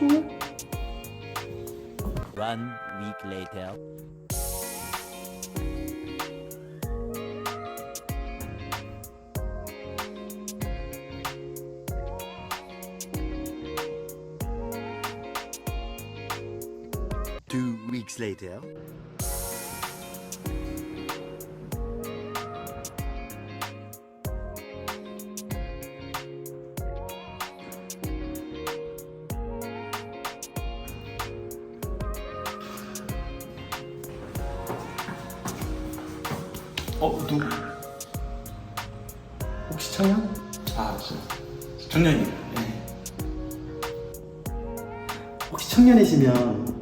One week later. Two weeks later. 어, 누구? 혹시 청년? 아, 저, 청년이요. 네. 혹시 청년이시면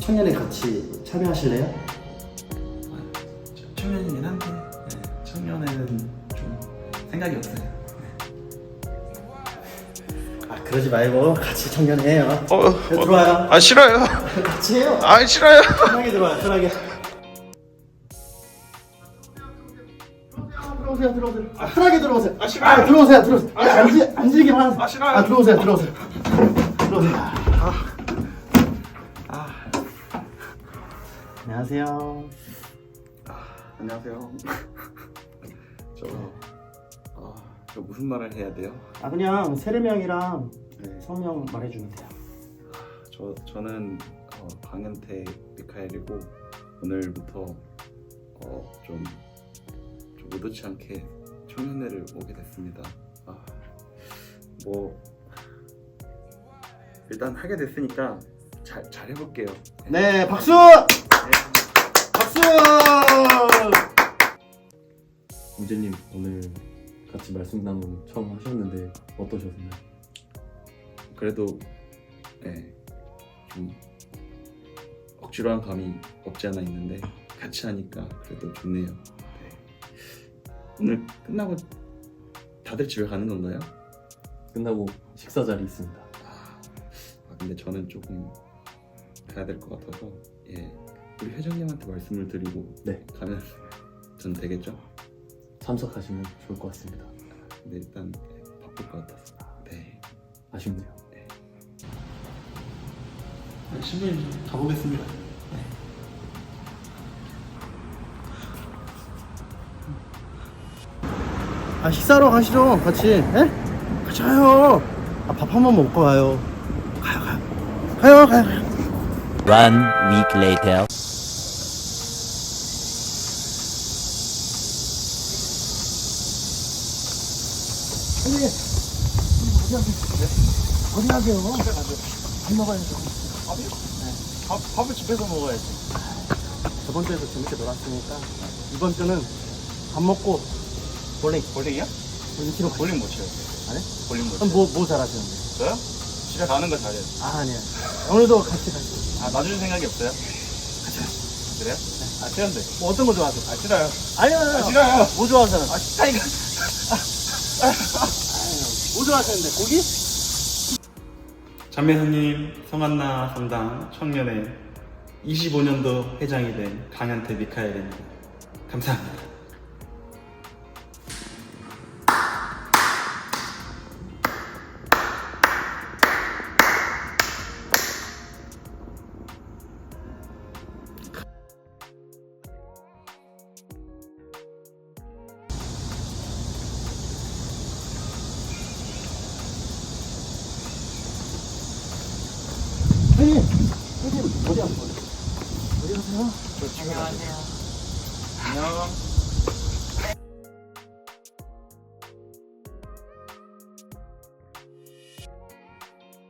청년에 같이 참여하실래요? 아, 저, 청년이긴 한데, 네, 청년에는 좀 생각이 없어요. 아 그러지 말고 같이 청년해요. 어, 네, 들어와요. 아 싫어요. 같이 해요. 아 싫어요. 편하게 들어와요. 편하게. 들어오세요, 들어오세요. 아, 편하게 들어오세요. 아, 싫어요. 아, 들어오세요, 들어오세요. 아, 앉으, 앉으기만 하세요. 아, 싫어요. 아, 들어오세요, 들어오세요. 들어오세요. 아, 안녕하세요. 안녕하세요. 저, 아, 저 무슨 말을 해야 돼요? 아, 그냥 세례명이랑 네. 성명 말해주면 돼요. 저, 저는 어, 강현태 미카엘이고, 오늘부터 어, 좀, 좀 의도치 않게 청년회를 오게 됐습니다. 아, 뭐, 일단 하게 됐으니까 잘, 잘 해볼게요. 네, 박수! 박수! 우재님 오늘 같이 말씀 나눔 처음 하셨는데 어떠셨나요? 그래도 네, 좀 억지로 한 감이 없지 않아 있는데 같이 하니까 그래도 좋네요. 네. 오늘 끝나고 다들 집에 가는 건가요? 끝나고 식사 자리 있습니다. 아, 아, 근데 저는 조금 가야 될 것 같아서 예 우리 회장님한테 말씀을 드리고 네. 가면 전 되겠죠? 참석하시면 좋을 것 같습니다. 근데 일단 예, 바쁠 것 같아서 네 아쉽네요. 신부님 좀 가보겠습니다. 아, 식사하러 가시죠, 같이. 예? 같이 가요. 아, 밥 한 번 먹고 가요. 가요, 가요. 가요, 가요, 가요. One week later. 어디 가세요? 밥 먹어야죠. 밥, 밥을 집에서 먹어야지. 저번 주에도 재밌게 놀았으니까 이번 주는 밥 먹고 볼링. 볼링이요? 볼링 치러 볼링 못 쳐요. 안 해? 볼링 못 그럼 뭐, 뭐 잘하시는데? 저요? 집에 가는 거 잘해요. 아, 아니야. 오늘도 같이 가시죠. 아, 놔줄 생각이 없어요? 그래요? 아, 싫은데. 뭐 어떤 거 좋아하세요? 아, 싫어요. 아니요, 아니요. 싫어요. 뭐 좋아하세요? 아, 싫다니까. 뭐 좋아하시는데? 고기? 참매선님, 성한나 성당 청년회 25년도 회장이 된 강한태 미카엘입니다. 감사합니다. 형님, 형님, 어디 가세요? 어디 가세요? 안녕.